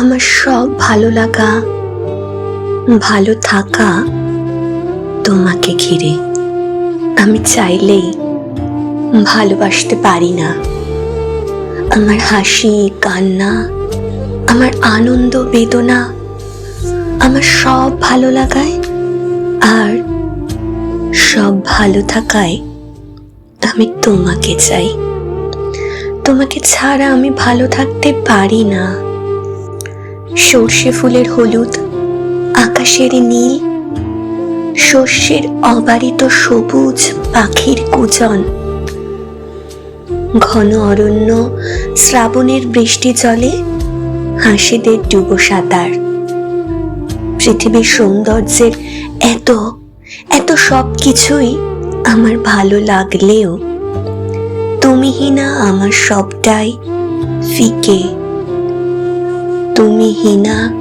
আমার সব ভালো লাগা, ভালো থাকা তোমাকে ঘিরে। আমি চাইলেই ভালোবাসতে পারি না। আমার হাসি, কান্না, আমার আনন্দ, বেদনা, আমার সব ভালো লাগায় আর সব ভালো থাকায় আমি তোমাকে চাই। তোমাকে ছাড়া আমি ভালো থাকতে পারি না। সর্ষে ফুলের হলুদ, আকাশের নীল শস্যের অবারিত সবুজ পাখির কুজন। ঘন অরণ্য শ্রাবণের বৃষ্টি জলে হাসিদের ডুবো সাঁতার। পৃথিবীর সৌন্দর্যের এত এত সব কিছুই আমার ভালো লাগলেও তুমিহীনা আমার সবটাই ফিকে। তুমিহীনা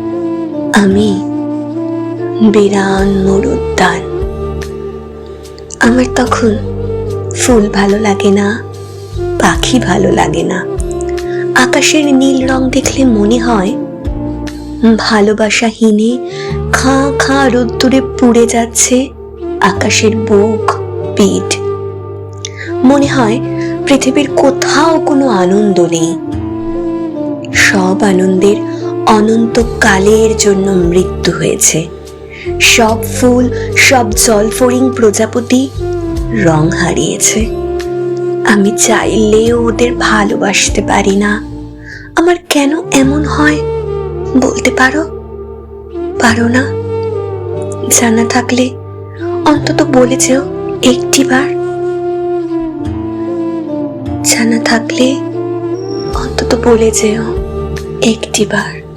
আমি বিরান মরুদ্যান আমার তখন ফুল ভালো লাগে না, পাখি ভালো লাগে না। আকাশের নীল রং দেখলে মনে হয় ভালোবাসা ভালোবাসাহীনে খাঁ খাঁ রোদ্দুরে পুড়ে যাচ্ছে আকাশের বুক, পিঠ। মনে হয় পৃথিবীর কোথাও কোনো আনন্দ নেই। সব আনন্দের অনন্ত কালের জন্য মৃত্যু হয়েছে। সব ফুল, সব জলফড়িং প্রজাপতি রং হারিয়েছে। আমি চাইলেও ওদের ভালোবাসতে পারি না। আমার কেন এমন হয়? বলতে পারো? পারো না? জানা থাকলে অন্তত বলে যেও একটিবার। জানা থাকলে অন্তত বলে যেও একটিবার।